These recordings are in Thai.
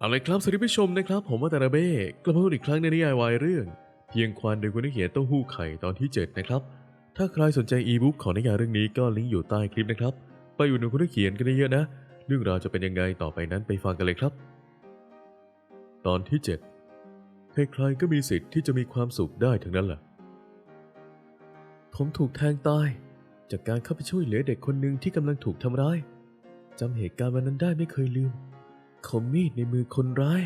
เอาเลยครับสวัสดีผู้ชมนะครับ ผมว่าตาราเบ้กลับมาพูดอีกครั้งในนิยายวายเรื่อง เพียงควานโดยคุณนักเขียนเต้าหู้ไข่ตอนที่ 7 นะครับ ถ้าใครสนใจอีบุ๊กของนิยายเรื่องนี้ก็ลิงก์อยู่ใต้คลิปนะครับ ไปอยู่ในคุณนักเขียนกันเยอะนะ เรื่องราวจะเป็นยังไงต่อไปนั้นไปฟังกันเลยครับ ตอนที่ 7 ใครๆก็มีสิทธิ์ที่จะมีความสุขได้ทั้งนั้นแหละผมถูกแทงตาย จากการเข้าไปช่วยเหลือเด็กคนหนึ่งที่กำลังถูกทำร้ายจำเหตุการณ์วันนั้นได้ไม่เคยลืม คมมีดในมือคนร้าย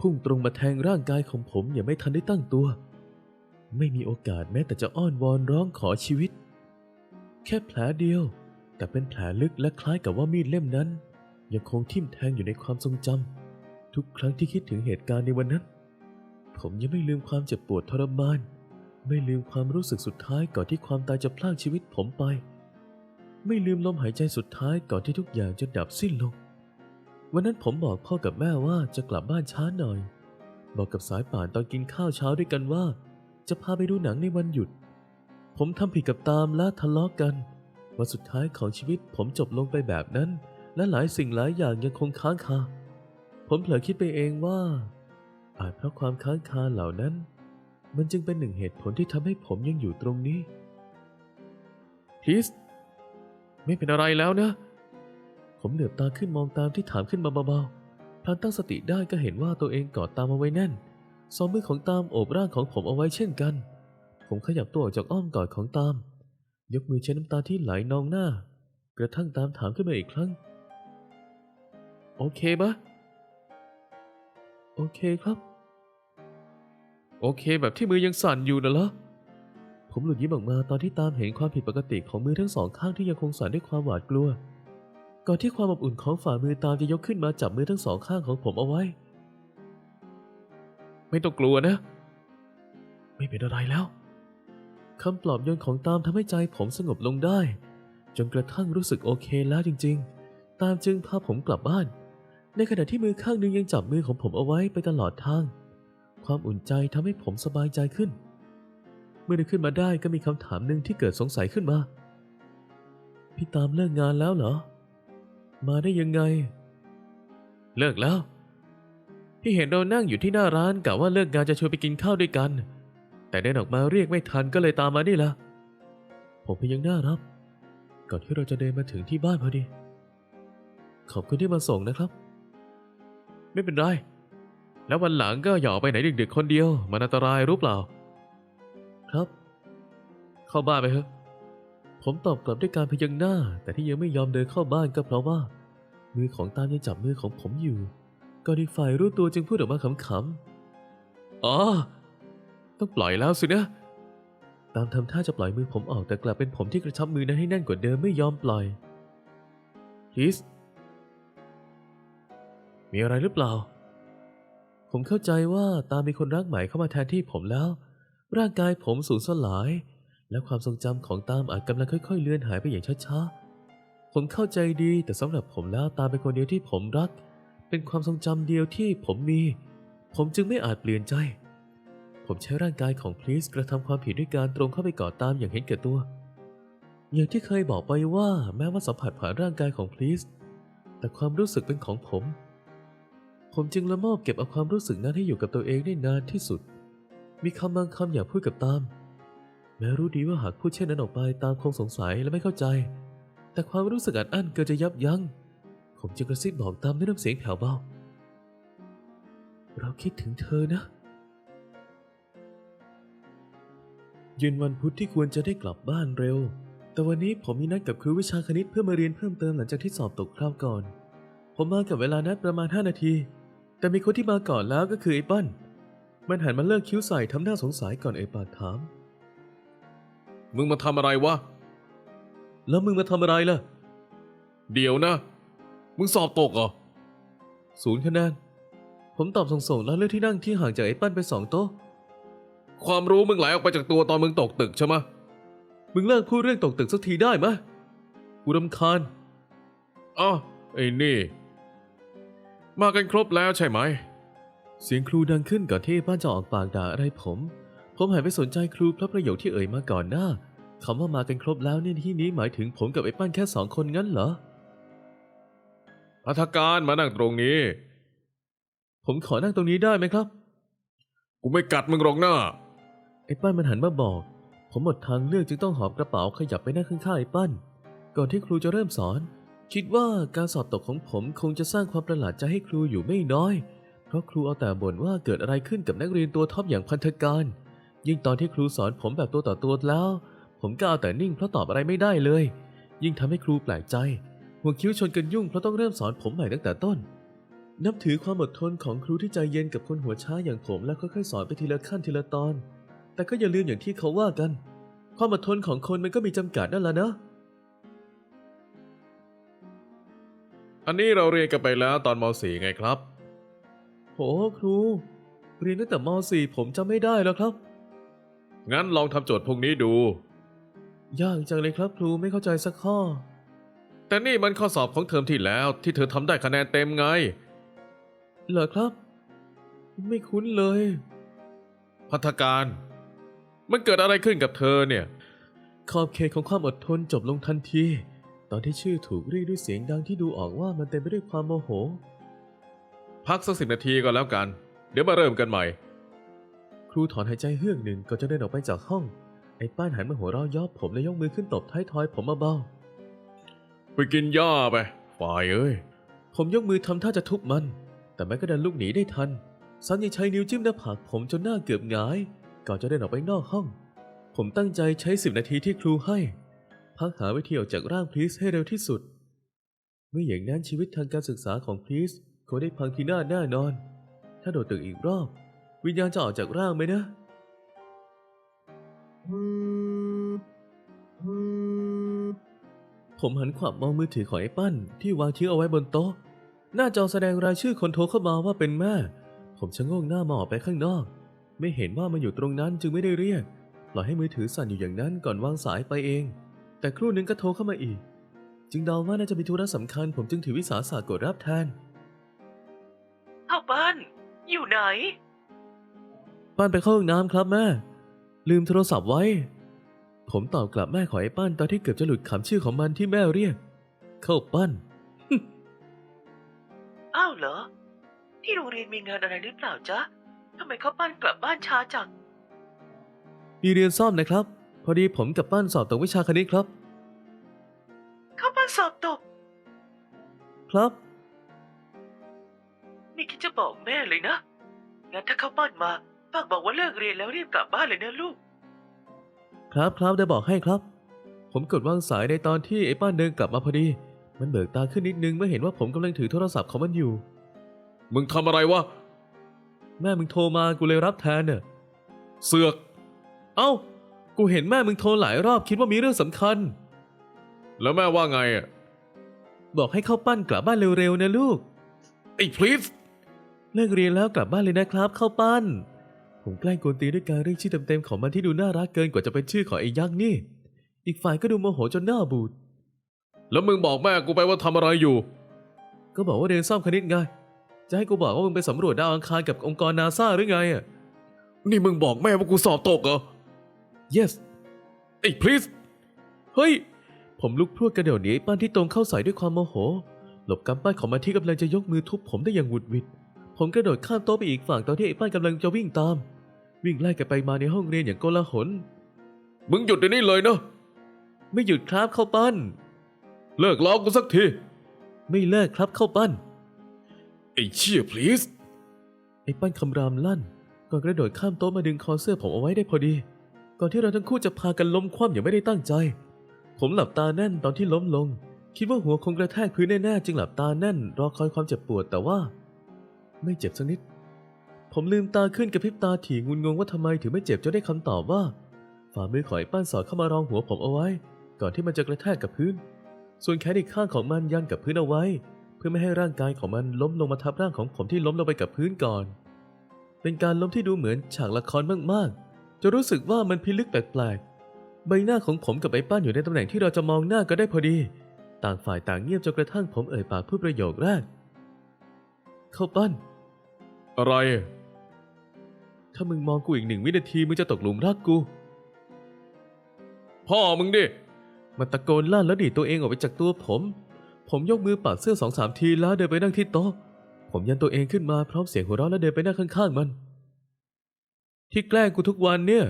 พุ่งตรงมาแทงร่างกายของผมอย่างไม่ทันได้ตั้งตัว ไม่มีโอกาสแม้แต่จะอ้อนวอนร้องขอชีวิต แค่แผลเดียว แต่เป็นแผลลึกและคล้ายกับว่ามีดเล่มนั้น ยังคงทิ่มแทงอยู่ในความทรงจำทุกครั้งที่คิดถึงเหตุการณ์ในวันนั้น ผมยังไม่ลืมความเจ็บปวดทรมาน ไม่ลืมความรู้สึกสุดท้ายก่อนที่ความตายจะพลากชีวิตผมไป ไม่ลืมลมหายใจสุดท้ายก่อนที่ทุกอย่างจะดับสิ้นลง วันนั้นผมบอกพ่อกับแม่ว่าจะกลับบ้านช้าหน่อย บอกกับสายป่านตอนกินข้าวเช้าด้วยกันว่า จะพาไปดูหนังในวันหยุด ผมทำผิดกับตามและทะเลาะกกัน วันสุดท้ายของชีวิตผมจบลงไปแบบนั้น และหลายสิ่งหลายอย่างยังคงค้างคา ผมเผลอคิดไปเองว่า อาจเพราะความค้างคาเหล่านั้น มันจึงเป็นหนึ่งเหตุผลที่ทำให้ผมยังอยู่ตรงนี้ พีสไม่เป็นอะไรแล้วนะ ผมเหลือบตาขึ้นมองตามที่ถามขึ้นมาเบาๆพลันตั้งสติได้ก็เห็นว่าตัวเองกอดตามเอาไว้แน่นสองมือของตามโอบร่างของผมเอาไว้เช่นกัน ผมขยับตัวออกจากอ้อมกอดของตาม ยกมือเช็ดน้ำตาที่ไหลนองหน้า กระทั่งตามถามขึ้นมาอีกครั้ง โอเคปะโอเคครับ โอเคแบบที่มือยังสั่นอยู่นะเหรอผมหลุดยิ้มออกมาตอนที่ตามเห็นความผิดปกติของมือทั้งสองข้างที่ยังคงสั่นด้วยความหวาดกลัว ก่อนที่ความอบอุ่นของฝ่ามือตามจะยกขึ้นมาจับมือทั้งสองข้างของผมเอาไว้ ไม่ต้องกลัวนะ ไม่เป็นอะไรแล้วคำปลอบโยนของตามทำให้ใจผมสงบลงได้ จนกระทั่งรู้สึกโอเคแล้วจริง ๆ ตามจึงพาผมกลับบ้าน ในขณะที่มือข้างหนึงยังจับมือของผมเอาไว้ไปตลอดทาง ความอุ่นใจทำให้ผมสบายใจขึ้น เมื่อได้ขึ้นมาได้ก็มีคำถามหนึ่งที่เกิดสงสัยขึ้นมา พี่ตามเลิกงานแล้วเหรอ มาได้ยังไง เลิกแล้ว พี่เห็นเรานั่งอยู่ที่หน้าร้านกะว่าเลิกงานจะชวนไปกินข้าวด้วยกัน แต่เดินออกมาเรียกไม่ทันก็เลยตามมานี่ละผมเพียงยังน่ารับ ก่อนที่เราจะเดินมาถึงที่บ้านพอดี ขอบคุณที่มาส่งนะครับ ไม่เป็นไร แล้ววันหลังก็อย่าออกไปไหนดึกๆคนเดียว มันอันตรายรู้เปล่า ครับ เข้าบ้านไปเถอะ ผมตอบกลับด้วยการพยักหน้า แต่ที่ยังไม่ยอมเดินเข้าบ้านก็เพราะว่า มือของตามยังจับมือของผมอยู่ก่อนอีกฝ่ายรู้ตัวจึงพูดออกมาขำๆอ๋อ ต้องปล่อยแล้วสินะ ตามทำท่าจะปล่อยมือผมออกแต่กลับเป็นผมที่กระชับมือนั้นให้แน่นกว่าเดิมไม่ยอมปล่อยฮิสมีอะไรหรือเปล่า ผมเข้าใจว่าตามมีคนรักใหม่เข้ามาแทนที่ผมแล้ว ร่างกายผมสูญสลาย และความทรงจำของตามอาจกำลังค่อย ๆ เลือนหายไปอย่างช้าๆ ผมเข้าใจดีแต่สำหรับผมแล้วตามเป็นคนเดียวที่ผมรัก เป็นความทรงจำเดียวที่ผมมี ผมจึงไม่อาจเปลี่ยนใจ ผมใช้ร่างกายของพลีสกระทำความผิดด้วยการตรงเข้าไปกอดตามอย่างเห็นแก่ตัว อย่างที่เคยบอกไปว่าแม้ว่าสัมผัสผ่านร่างกายของพลีสแต่ความรู้สึกเป็นของผม ผมจึงละโมบเก็บเอาความรู้สึกนั้นให้อยู่กับตัวเองได้นานที่สุด มีคำบางคำอยากพูดกับตาม แม้รู้ดีว่าหากพูดเช่นนั้นออกไปตามคงสงสัยและไม่เข้าใจ แต่ความรู้สึกอัดอั้นเกินจะยับยัง้ง ผมจึงกระซิบบอกตามด้วยน้ำเสียงแผ่วเบา เราคิดถึงเธอนะเย็นวันพุธที่ควรจะได้กลับบ้านเร็ว แต่วันนี้ผมมีนัดกับครูวิชาคณิตเพื่อมาเรียนเพิ่มเติมหลังจากที่สอบตกคราวก่อน ผมมากับเวลานัดประมาณ 5 นาที แต่มีคนที่มาก่อนแล้วก็คือไอ้ปั้น มันหันมาเลิกคิ้วใส่ทำหน้าสงสัยก่อนเอ่ยปากถาม มึงมาทำอะไรวะ แล้วมึงมาทำอะไรล่ะ เดี๋ยวนะ มึงสอบตกเหรอศูนย์คะแนน ผมตอบส่งๆแล้วเลือกที่นั่งที่ห่างจากไอ้ปั้นไปสองโต๊ะ ความรู้มึงไหลออกไปจากตัวตอนมึงตกตึกใช่ไหมมึงเลิกพูดเรื่องตกตึกสักทีได้ไหมกูรำคาญอ้าไอ้นี่ มากันครบแล้วใช่ไหม เสียงครูดังขึ้นก่อนที่ป้านจะออกปากด่าอะไรผม ผมหันไปสนใจครูเพราะประโยคที่เอ่ยมาก่อนหน้าคำว่ามากันครบแล้วในที่นี้หมายถึงผมกับไอ้ปั้นแค่สองคนงั้นเหรอพัฒการมานั่งตรงนี้ ผมขอนั่งตรงนี้ได้ไหมครับ กูไม่กัดมึงหรอกนะไอ้ปั้นมันหันมาบอก ผมหมดทางเลือกจึงต้องหอบกระเป๋าขยับไปนั่งข้างๆไอ้ปั้น ก่อนที่ครูจะเริ่มสอน คิดว่าการสอบตกของผมคงจะสร้างความประหลาดใจให้ครูอยู่ไม่น้อย เพราะครูเอาแต่บ่นว่าเกิดอะไรขึ้นกับนักเรียนตัวท็อปอย่างพันธการ ยิ่งตอนที่ครูสอนผมแบบตัวต่อตัวแล้ว ผมก็เอาแต่นิ่งเพราะตอบอะไรไม่ได้เลย ยิ่งทำให้ครูแปลกใจ หัวคิ้วชนกันยุ่งเพราะต้องเริ่มสอนผมใหม่ตั้งแต่ต้น นับถือความอดทนของครูที่ใจเย็นกับคนหัวช้าอย่างผมและค่อยๆสอนไปทีละขั้นทีละตอน แต่ก็อย่าลืมอย่างที่เขาว่ากัน ความอดทนของคนมันก็มีจำกัดนั่นแหละนะอันนี้เราเรียนกันไปแล้วตอนม .4 ไงครับ โหครู เรียนตั้งแต่ม .4 ผมจำไม่ได้แล้วครับ งั้นลองทำโจทย์พวกนี้ดู ยากจังเลยครับครูไม่เข้าใจสักข้อ แต่นี่มันข้อสอบของเทอมที่แล้วที่เธอทำได้คะแนนเต็มไง เหรอครับ ไม่คุ้นเลย พัฒการ มันเกิดอะไรขึ้นกับเธอเนี่ย ขอบเขตของความอดทนจบลงทันที ตอนที่ชื่อถูกเรียกด้วยเสียงดังที่ดูออกว่ามันเต็มไปด้วยความโมโห พักสักสิบนาทีก็แล้วกัน เดี๋ยวมาเริ่มกันใหม่ ครูถอนหายใจเฮือกหนึ่งก่อนจะเดินออกไปจากห้อง ไอ้ป้านหันมาหัวเราะย่อผมและยกมือขึ้นตบท้ายทอยผมเบาไปกินหญ้าไปฝ่ายเอ้ยๆผมยกมือทำท่าจะทุบมัน แต่แม้ก็ดันลุกหนีได้ทันซันยังใช้นิ้วจิ้มหน้าผากผมจนหน้าเกือบหงายก่อนจะเดินออกไปนอกห้อง ผมตั้งใจใช้สิบนาทีที่ครูให้ พักหาวิธีออกจากร่างพลีสให้เร็วที่สุด ไม่อย่างนั้นชีวิตทางการศึกษาของพลีสคงได้พังพินาศแน่นอน ถ้าโดดตึกอีกรอบ วิญญาณจะออกจากร่างไหมนะผมหันขวับมองมือถือของไอ้ปั้นที่วางทิ้งเอาไว้บนโต๊ะ หน้าจอแสดงรายชื่อคนโทรเข้ามาว่าเป็นแม่ ผมชะโงงหน้ามองออกไปข้างนอก ไม่เห็นว่ามันอยู่ตรงนั้นจึงไม่ได้เรียก ปล่อยให้มือถือสั่นอยู่อย่างนั้นก่อนวางสายไปเอง แต่ครู่นึงก็โทรเข้ามาอีก จึงเดาว่าน่าจะมีธุระสำคัญ ผมจึงถือวิสาสะกดรับแทน เอาบ้นอยู่ไหน ป้านไปเข้าห้องน้ำครับแม่ ลืมโทรศัพท์ไว้ ผมตอบกลับแม่ของไอ้ป้านตอนที่เกือบจะหลุดคำชื่อของมันที่แม่เรียก เข้าปั้นอ้าวเหรอ ที่โรงเรียนมีงานอะไรหรือเปล่าจ๊ะทำไมเข้าปั้นกลับบ้านช้าจัง มีเรียนซ่อมนะครับ พอดีผมกับป้านสอบตกวิชาคณิตครับ เข้าปั้นสอบตก ครับนี่คิดจะบอกแม่เลยนะ งั้นถ้าเข้าปั้นมา ฝากบอกว่าเลิกเรียนแล้วรีบกลับบ้านเลยนะลูก ครับครับได้บอกให้ครับ ผมกดวางสายในตอนที่ไอ้ป้านเดินกลับมาพอดี มันเบิกตาขึ้นนิดนึงเมื่อเห็นว่าผมกำลังถือโทรศัพท์ของมันอยู่ มึงทำอะไรวะ แม่มึงโทรมากูเลยรับแทนเน่ะเสือก เอ้า กูเห็นแม่มึงโทรหลายรอบคิดว่ามีเรื่องสำคัญ แล้วแม่ว่าไงอะ บอกให้เข้าปั้นกลับบ้านเร็วๆนะลูก ไอ้พลีส เลิกเรียนแล้วกลับบ้านเลยนะครับ เข้าปั้น ผมแกล้งกวนตีนด้วยการเรียกชื่อเต็มๆของมันที่ดูน่ารักเกินกว่าจะเป็นชื่อของไอ้ยักษ์นี่ อีกฝ่ายก็ดูโมโหจนหน้าบูด แล้วมึงบอกแม่กูไปว่าทำอะไรอยู่ ก็บอกว่าเรียนซ่อมคณิตไง จะให้กูบอกว่ามึงไปสำรวจดาวอังคารกับองค์กรนาซาหรือไงอะ นี่มึงบอกแม่ว่ากูสอบตกเหรอ yes ไอ้พลีสเฮ้ย ผมลุกพรวดกระเดี่ยวหนีไอ้ป้านที่ตรงเข้าใส่ด้วยความโมโห หลบกำปั้นของมันที่กำลังจะยกมือทุบผมได้อย่างหวุดหวิดผมกระโดดข้ามโต๊ะไปอีกฝั่งตอนที่ไอ้ป้านกำลังจะวิ่งตาม วิ่งไล่กันไปมาในห้องเรียนอย่างโกลาหล มึงหยุดเดี๋ยวนี้เลยนะ ไม่หยุดครับเข้าปั้น เลิกล้อกูสักที ไม่เลิกครับเข้าปั้น ไอ้เชี่ยพลีสไอ้ปั้นคำรามลั่น ก่อนกระโดดข้ามโต๊ะมาดึงคอเสื้อผมเอาไว้ได้พอดี ก่อนที่เราทั้งคู่จะพากันล้มคว่ำอย่างไม่ได้ตั้งใจ ผมหลับตาแน่นตอนที่ล้มลง คิดว่าหัวคงกระแทกพื้นแน่ๆจึงหลับตาแน่น รอคอยความเจ็บปวดแต่ว่า ไม่เจ็บสักนิด ผมลืมตาขึ้นกระพริบตาถี่งุนงงว่าทำไมถึงไม่เจ็บจนได้คำตอบว่า ฝ่ามือของไอ้ป้านสอดเข้ามารองหัวผมเอาไว้ ก่อนที่มันจะกระแทกกับพื้น ส่วนแขนอีกข้างของมันยันกับพื้นเอาไว้ เพื่อไม่ให้ร่างกายของมันล้มลงมาทับร่างของผมที่ล้มลงไปกับพื้นก่อน เป็นการล้มที่ดูเหมือนฉากละครมากๆ จะรู้สึกว่ามันพิลึกแปลกๆ ใบหน้าของผมกับไอ้ป้านอยู่ในตำแหน่งที่เราจะมองหน้ากันได้พอดี ต่างฝ่ายต่างเงียบจนกระทั่งผมเอ่ยปากพูดประโยคแรก เข้าปั้นอะไร ถ้ามึงมองกูอีกหนึ่งวินาทีมึงจะตกหลุมรักกู พ่อมึงดิ มันตะโกนลั่นแล้วดีดตัวเองออกไปจากตัวผม ผมยกมือปัดเสื้อสองสามทีแล้วเดินไปนั่งที่โต๊ะ ผมยันตัวเองขึ้นมาพร้อมเสียงหัวเราะและเดินไปนั่งข้างๆมัน ที่แกล้งกูทุกวันเนี่ย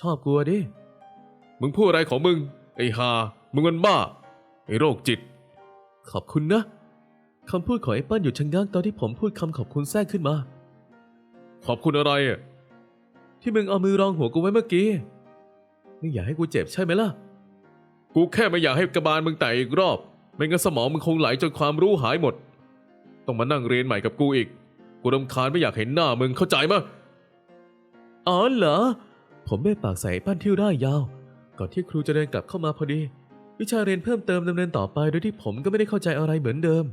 ชอบกลัวดิ มึงพูดอะไรของมึง ไอ้ฮามึงมันบ้า ไอ้โรคจิต ขอบคุณนะคำพูดของไอ้เปิ้ลหยุดชะงักตอนที่ผมพูดคำขอบคุณแทรกขึ้นมา ขอบคุณอะไรอะที่มึงเอามือรองหัวกูไว้เมื่อกี้มึงอยากให้กูเจ็บใช่ไหมล่ะ กูแค่ไม่อยากให้กระบาลมึงแตกอีกรอบ ไม่งั้นสมองมึงคงไหลจนความรู้หายหมด ต้องมานั่งเรียนใหม่กับกูอีก กูรำคาญไม่อยากเห็นหน้ามึงเข้าใจมะอ๋อเหรอ ผมเบ้ปากใส่ไอ้ปั้นที่ร่ายยาว ก่อนที่ครูจะเดินกลับเข้ามาพอดี วิชาเรียนเพิ่มเติมดำเนินต่อไปโดยที่ผมก็ไม่ได้เข้าใจอะไรเหมือนเดิม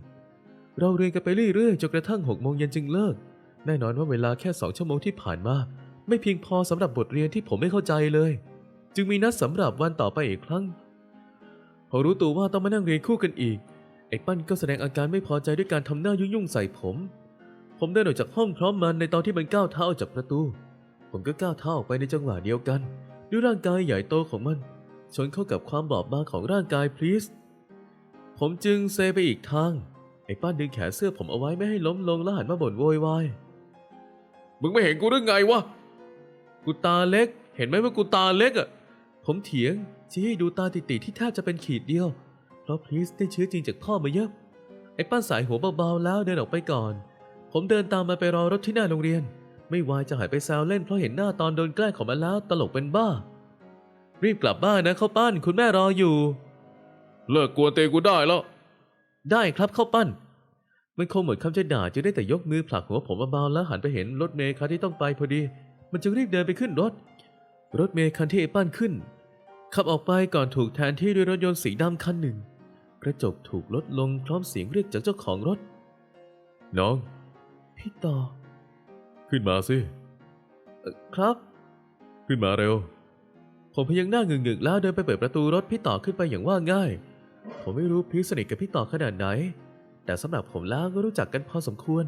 เราเรียนกันไปเรื่อยๆจนกระทั่งหกโมงเย็นจึงเลิก แน่นอนว่าเวลาแค่สองชั่วโมงที่ผ่านมา ไม่เพียงพอสำหรับบทเรียนที่ผมไม่เข้าใจเลย จึงมีนัดสำหรับวันต่อไปอีกครั้งพอรู้ตัวว่าต้องมานั่งเรียนคู่กันอีกไอ้ปั้นก็แสดงอาการไม่พอใจด้วยการทำหน้ายุ่งๆใส่ผม ผมเดินออกจากห้องพร้อมมันในตอนที่มันก้าวเท้าออกจากประตู ผมก็ก้าวเท้าออกไปในจังหวะเดียวกัน ด้วยร่างกายใหญ่โตของมัน ชนเข้ากับความบอบบางของร่างกายพลีสผมจึงเซไปอีกทางไอ้ป้านดึงแขนเสื้อผมเอาไว้ไม่ให้ล้มลงแล้วหันมาบ่นโวยวาย มึงไม่เห็นกูหรือไงวะ กูตาเล็ก เห็นไหมว่ากูตาเล็กอะผมเถียงชี้ให้ดูตาติๆที่แทบจะเป็นขีดเดียว เพราะพลีสได้เชื้อจริงจากพ่อมาเยอะ ไอ้ป้านสายหัวเบาๆแล้วเดินออกไปก่อน ผมเดินตามมาไปรอรถที่หน้าโรงเรียน ไม่วายจะหายไปแซวเล่นเพราะเห็นหน้าตอนโดนแกล้งของมันแล้วตลกเป็นบ้า รีบกลับบ้านนะข้าวปั้นคุณแม่รออยู่ เลิกกวนเตกูได้แล้ว ได้ครับข้าวปั้น มันคงหมดคำจะด่าจึงได้แต่ยกมือผลักหัวผมเบาๆแล้วหันไปเห็นรถเมล์คันที่ต้องไปพอดี มันจึงรีบเดินไปขึ้นรถ รถเมล์คันที่ไอ้ปั้นขึ้น ขับออกไปก่อนถูกแทนที่ด้วยรถยนต์สีดำคันหนึ่ง กระจกถูกลดลงพร้อมเสียงเรียกจากเจ้าของรถ น้อง พี่ต่อ ขึ้นมาสิครับ ขึ้นมาเร็ว ผมพยังหน้าเงึกๆแล้วเดินไปเปิดประตูรถพี่ต่อขึ้นไปอย่างว่าง่าย ผมไม่รู้พี่สนิทกับพี่ต่อขนาดไหน แต่สำหรับผมแล้วก็รู้จักกันพอสมควร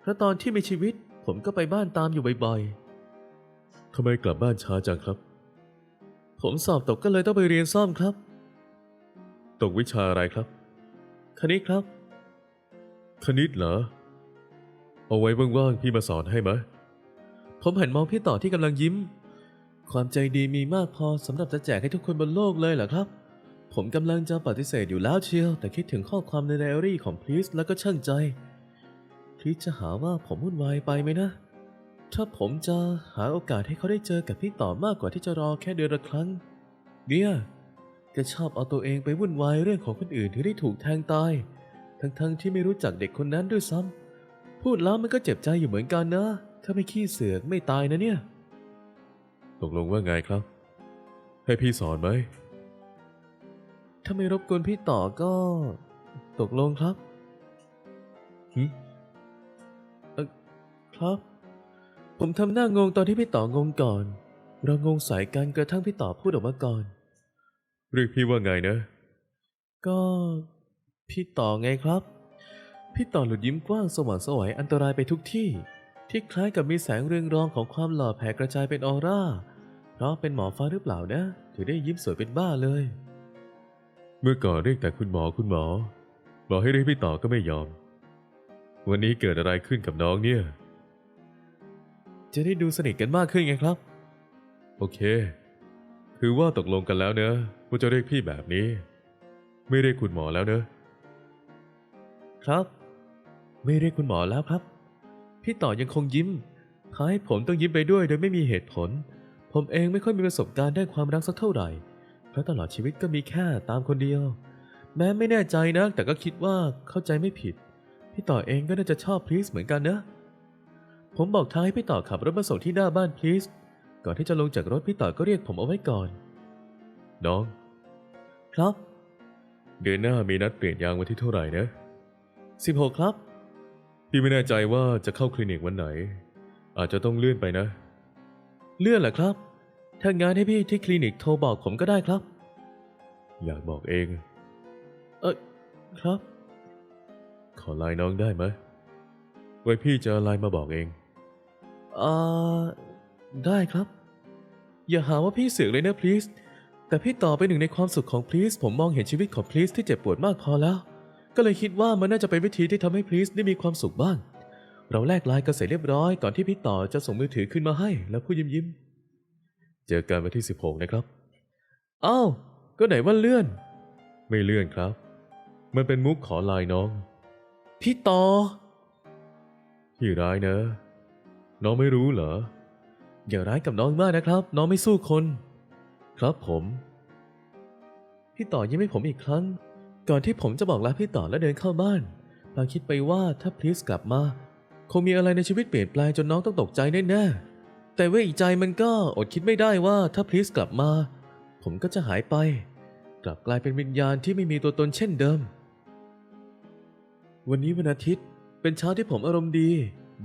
เพราะตอนที่มีชีวิตผมก็ไปบ้านตามอยู่บ่อยๆทำไมกลับบ้านช้าจังครับ ผมสอบตกก็เลยต้องไปเรียนซ่อมครับ ตกวิชาอะไรครับ คณิตครับ คณิตเหรอ เอาไว้ว่างๆพี่มาสอนให้ไหมผมหันมองพี่ต่อที่กำลังยิ้ม ความใจดีมีมากพอสำหรับจะแจกให้ทุกคนบนโลกเลยเหรอครับ ผมกำลังจะปฏิเสธอยู่แล้วเชียวแต่คิดถึงข้อความในไดอารี่ของพลีสแล้วก็ช่างใจพลีสจะหาว่าผมวุ่นวายไปไหมนะ ถ้าผมจะหาโอกาสให้เขาได้เจอกับพี่ต่อมากกว่าที่จะรอแค่เดือนละครั้งเนี่ยแกชอบเอาตัวเองไปวุ่นวายเรื่องของคนอื่นที่ได้ถูกแทงตาย ทั้งๆที่ไม่รู้จักเด็กคนนั้นด้วยซ้ำพูดแล้วมันก็เจ็บใจอยู่เหมือนกันนะ ถ้าไม่ขี้เสือกไม่ตายนะเนี่ย ตกลงว่าไงครับ ให้พี่สอนไหม ถ้าไม่รบกวนพี่ต่อก็ ตกลงครับหึเออครับ ผมทำหน้างงตอนที่พี่ต่องงก่อน เรางงสายกันกระทั่งพี่ต่อพูดออกมาก่อน เรียกพี่ว่าไงนะ ก็ พี่ต่อไงครับ พี่ต่อหลุดยิ้มกว้างสว่างไสวยอันตรายไปทุกที่ ที่คล้ายกับมีแสงเรืองรองของความหล่อแผ่กระจายเป็นออร่า เพราะเป็นหมอฟ้าหรือเปล่านะ ถึงได้ยิ้มสวยเป็นบ้าเลย เมื่อก่อนเรียกแต่คุณหมอคุณหมอ บอกให้เรียกพี่ต่อก็ไม่ยอม วันนี้เกิดอะไรขึ้นกับน้องเนี่ย จะได้ดูสนิทกันมากขึ้นไงครับ โอเค คือว่าตกลงกันแล้วเนอะว่าจะเรียกพี่แบบนี้ ไม่เรียกคุณหมอแล้วเนอะครับ ไม่เรียกคุณหมอแล้วครับ พี่ต่อยังคงยิ้มพาให้ผมต้องยิ้มไปด้วยโดยไม่มีเหตุผล ผมเองไม่ค่อยมีประสบการณ์ด้านความรักสักเท่าไหร่ เพราะตลอดชีวิตก็มีแค่ตามคนเดียว แม้ไม่แน่ใจนะ แต่ก็คิดว่าเข้าใจไม่ผิด พี่ต่อเองก็น่าจะชอบพลีสเหมือนกันนะ ผมบอกทางให้พี่ต่อขับรถมาส่งที่หน้าบ้านพลีสก่อนที่จะลงจากรถพี่ต่อก็เรียกผมเอาไว้ก่อน น้อง ครับ เดือนหน้ามีนัดเปลี่ยนยางวันที่เท่าไหร่นะ16ครับ พี่ไม่แน่ใจว่าจะเข้าคลินิกวันไหน อาจจะต้องเลื่อนไปนะ เลื่อนเหรอครับ ถ้างานให้พี่ที่คลินิกโทรบอกผมก็ได้ครับ อยากบอกเอง เออครับ ขอไลน์น้องได้ไหมไว้พี่จะไลน์มาบอกเองอ่าได้ครับ อย่าหาว่าพี่เสือกเลยนะพลีสแต่พี่ต่อเป็นหนึ่งในความสุขของพลีสผมมองเห็นชีวิตของพลีสที่เจ็บปวดมากพอแล้ว ก็เลยคิดว่ามันน่าจะเป็นวิธีที่ทำให้พลีสได้มีความสุขบ้าง เราแลกไลน์กันเสร็จเรียบร้อยก่อนที่พี่ต่อจะส่งมือถือขึ้นมาให้ แล้วพูดยิ้มยิ้มๆ เจอกันวันที่ 16 นะครับอ้าวก็ไหนว่าเลื่อน ไม่เลื่อนครับ มันเป็นมุกขอลน์น้อง พี่ต่อพี่ร้ายนะน้องไม่รู้เหรอ อย่าร้ายกับน้องมากนะครับ น้องไม่สู้คน ครับผม พี่ต่อยิ้มให้ผมอีกครั้ง ก่อนที่ผมจะบอกลาพี่ต่อและเดินเข้าบ้านพลางคิดไปว่าถ้าพลีสกลับมา คงมีอะไรในชีวิตเปลี่ยนแปลงจนน้องต้องตกใจแน่ๆ แต่เว่อีกใจมันก็อดคิดไม่ได้ว่าถ้าพลีสกลับมา ผมก็จะหายไป กลับกลายเป็นวิญญาณที่ไม่มีตัวตนเช่นเดิม วันนี้วันอาทิตย์เป็นเช้าที่ผมอารมณ์ดี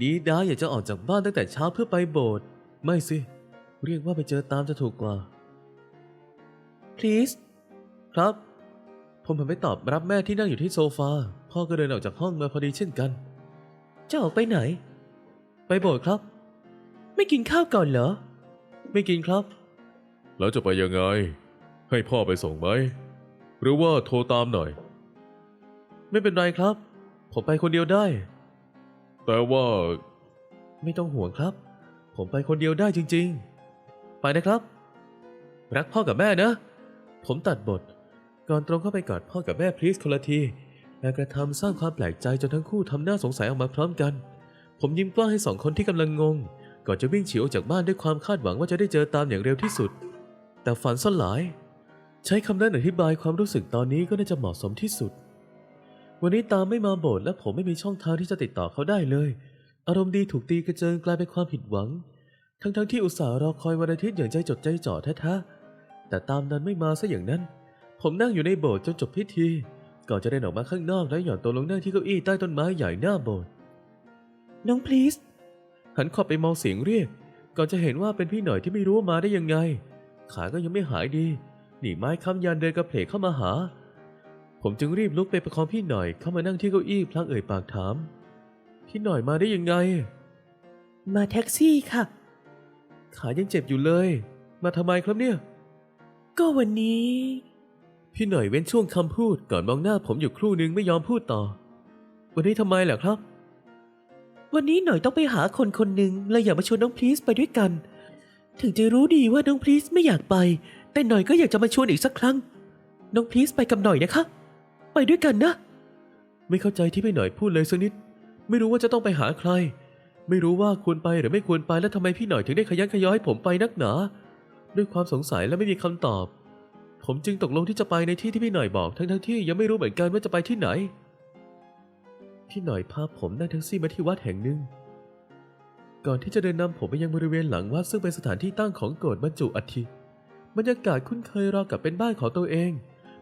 ดีดาอยากจะออกจากบ้านตั้งแต่เช้าเพื่อไปโบสถ์ไม่สิ เรียกว่าไปเจอตามจะถูกกว่า please ครับ ผมผมไปตอบรับแม่ที่นั่งอยู่ที่โซฟา พ่อก็เดินออกจากห้องมาพอดีเช่นกันจะออกไปไหน ไปโบสถ์ครับ ไม่กินข้าวก่อนเหรอ ไม่กินครับ แล้วจะไปยังไง ให้พ่อไปส่งไหม หรือว่าโทรตามหน่อย ไม่เป็นไรครับ ผมไปคนเดียวได้ แต่ว่าไม่ต้องห่วงครับ ผมไปคนเดียวได้จริง ๆ ไปนะครับ รักพ่อกับแม่นะ ผมตัดบท ก่อนตรงเข้าไปกอดพ่อกับแม่พลีสคนละทีและกระทำสร้างความแปลกใจจนทั้งคู่ทำหน้าสงสัยออกมาพร้อมกัน ผมยิ้มกว้างให้สองคนที่กำลังงง ก่อนจะวิ่งฉีออกจากบ้านด้วยความคาดหวังว่าจะได้เจอตามอย่างเร็วที่สุด แต่ฝันสลาย ใช้คำนั้นอธิบายความรู้สึกตอนนี้ก็น่าจะเหมาะสมที่สุด วันนี้ตามไม่มาโบสถ์และผมไม่มีช่องทางที่จะติดต่อเขาได้เลย อารมณ์ดีถูกตีกระเจิงกลายเป็นความผิดหวัง ทั้งๆที่อุตส่าห์รอคอยวันอาทิตย์อย่างใจจดใจจ่อแท้ๆแต่ตามนั้นไม่มาซะอย่างนั้น ผมนั่งอยู่ในโบสถ์จนจบพิธี ก่อนจะเดินออกมาข้างนอกและหย่อนตัวลงนั่งที่เก้าอี้ใต้ต้นไม้ใหญ่หน้าโบสถ์น้องพลีส หันขอบไปมองเสียงเรียก ก่อนจะเห็นว่าเป็นพี่หน่อยที่ไม่รู้ว่ามาได้ยังไง ขาก็ยังไม่หายดี หนีไม้ค้ำยันเดินกระเพลกเข้ามาหา ผมจึงรีบลุกไปประคองพี่หน่อยเข้ามานั่งที่เก้าอี้พลางเอ่ยปากถาม พี่หน่อยมาได้ยังไง มาแท็กซี่ค่ะ ขายังเจ็บอยู่เลย มาทำไมครับเนี่ย ก็วันนี้ พี่หน่อยเว้นช่วงคำพูดก่อนมองหน้าผมอยู่ครู่นึงไม่ยอมพูดต่อ วันนี้ทำไมล่ะครับ วันนี้หน่อยต้องไปหาคนคนหนึ่งเลยอยากมาชวนน้องพลีสไปด้วยกัน ถึงจะรู้ดีว่าน้องพลีสไม่อยากไป แต่หน่อยก็อยากจะมาชวนอีกสักครั้ง น้องพลีสไปกับหน่อยนะคะ ไปด้วยกันนะ ไม่เข้าใจที่พี่หน่อยพูดเลยสักนิด ไม่รู้ว่าจะต้องไปหาใคร ไม่รู้ว่าควรไปหรือไม่ควรไปแล้วทำไมพี่หน่อยถึงได้ขยันขยอให้ผมไปนักหนา ด้วยความสงสัยและไม่มีคำตอบ ผมจึงตกลงที่จะไปในที่ที่พี่หน่อยบอก ทั้งๆที่ยังไม่รู้เหมือนกันว่าจะไปที่ไหน พี่หน่อยพาผมนั่งแท็กซี่มาที่วัดแห่งหนึ่ง ก่อนที่จะเดินนำผมไปยังบริเวณหลังวัดซึ่งเป็นสถานที่ตั้งของโกรธบรรจุอัฐิบรรยากาศคุ้นเคยราวกับเป็นบ้านของตัวเอง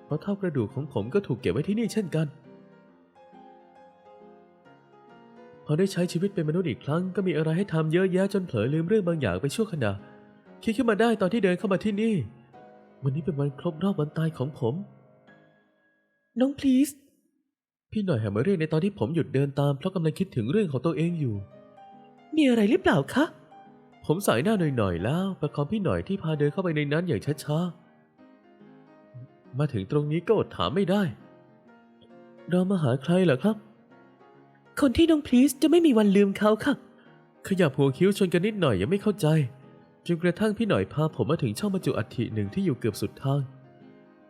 เพราะเท่ากระดูกของผมก็ถูกเก็บไว้ที่นี่เช่นกัน พอได้ใช้ชีวิตเป็นมนุษย์อีกครั้งก็มีอะไรให้ทำเยอะแยะจนเผลอลืมเรื่องบางอย่างไปชั่วขณะ คิดขึ้นมาได้ตอนที่เดินเข้ามาที่นี่ วันนี้เป็นวันครบรอบวันตายของผม น้องพลีส พี่หน่อยหันมาเรียกในตอนที่ผมหยุดเดินตามเพราะกำลังคิดถึงเรื่องของตัวเองอยู่ มีอะไรหรือเปล่าคะ ผมสายหน้าหน่อยๆแล้ว ประคองพี่หน่อยที่พาเดินเข้าไปในนั้นอย่างช้าๆ มาถึงตรงนี้ก็อดถามไม่ได้ เรามาหาใครเหรอครับ คนที่น้องพลีสจะไม่มีวันลืมเขาค่ะ ขยับหัวคิ้วชนกันนิดหน่อยยังไม่เข้าใจ จนกระทั่งพี่หน่อยพาผมมาถึงช่องบรรจุอัฐิหนึ่งที่อยู่เกือบสุดทาง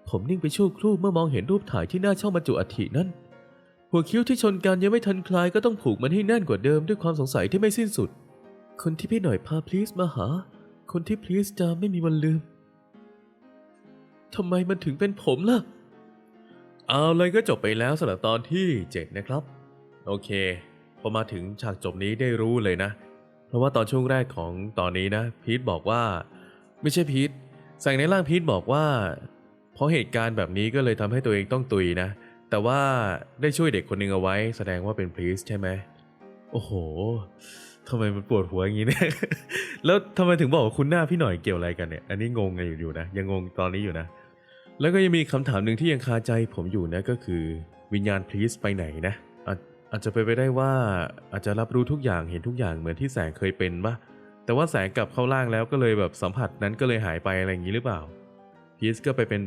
ผมนิ่งไปชั่วครู่เมื่อมองเห็นรูปถ่ายที่หน้าช่องบรรจุอัฐินั้น หัวคิ้วที่ชนกันยังไม่ทันคลายก็ต้องผูกมันให้แน่นกว่าเดิมด้วยความสงสัยที่ไม่สิ้นสุด คนที่พี่หน่อยพาพลีสมาหา คนที่พลีสจะไม่มีวันลืมทำไมมันถึงเป็นผมล่ะ เอาเลยก็จบไปแล้วสำหรับตอนที่ 7 นะครับ โอเค พอมาถึงฉากจบนี้ได้รู้เลยนะ เพราะว่าตอนช่วงแรกของตอนนี้นะ พีทบอกว่า ไม่ใช่พีทแสงในร่างพีทบอกว่า เพราะเหตุการณ์แบบนี้ก็เลยทำให้ตัวเองต้องตุยนะ แต่ว่าได้ช่วยเด็กคนหนึ่งเอาไว้ แสดงว่าเป็นพลีสใช่ไหม โอ้โหทำไมมันปวดหัวอย่างนี้เนี่ย แล้วทำไมถึงบอกว่าคุณหน้าพี่หน่อยเกี่ยวอะไรกันเนี่ย อันนี้งงกันอยู่อยู่นะ ยังงงตอนนี้อยู่นะ แล้วก็ยังมีคำถามหนึ่งที่ยังคาใจผมอยู่นะก็คือวิญญาณพลีสไปไหนนะอาจอาจจะเป็นไปได้ว่าอาจจะรับรู้ทุกอย่างเห็นทุกอย่างเหมือนที่แสงเคยเป็นปะแต่ว่าแสงกลับเข้าร่างแล้วก็เลยแบบสัมผัสนั้นก็เลยหายไปอะไรอย่างนี้หรือเปล่าพีสก็ไปเป็น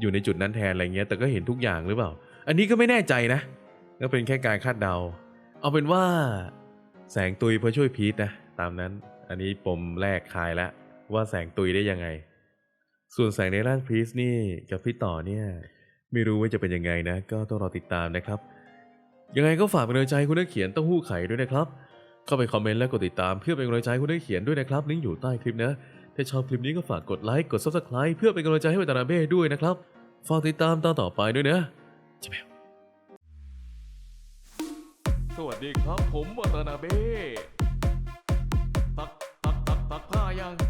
อยู่ในจุดนั้นแทนอะไรเงี้ย แต่ก็เห็นทุกอย่างหรือเปล่า อันนี้ก็ไม่แน่ใจนะก็เป็นแค่การคาดเดา เอาเป็นว่า แสงตุยเพื่อช่วยพีทนะ ตามนั้น อันนี้ปมแรกคลายแล้วว่าแสงตุยได้ยังไง ส่วนแสงในร่างพีทนี่กับพี่ต่อเนี่ย ไม่รู้ว่าจะเป็นยังไงนะ ก็ต้องรอติดตามนะครับ ยังไงก็ฝากเป็นกำลังใจคุณนักเขียนต้าหู้ไข่ด้วยนะครับ เข้าไปคอมเมนต์และกดติดตามเพื่อเป็นกำลังใจคุณนักเขียนด้วยนะครับลิงก์อยู่ใต้คลิปนะถ้าชอบคลิปนี้ก็ฝากกดไลค์กด subscribe เพื่อเป็นกำลังใจให้วัตนาเบ้ด้วยนะครับฝากติดตามตอนต่อไปด้วยนะ จิเบลสวัสดีครับผมวัตนาเบ้ตักตักตักตักผ้ายัง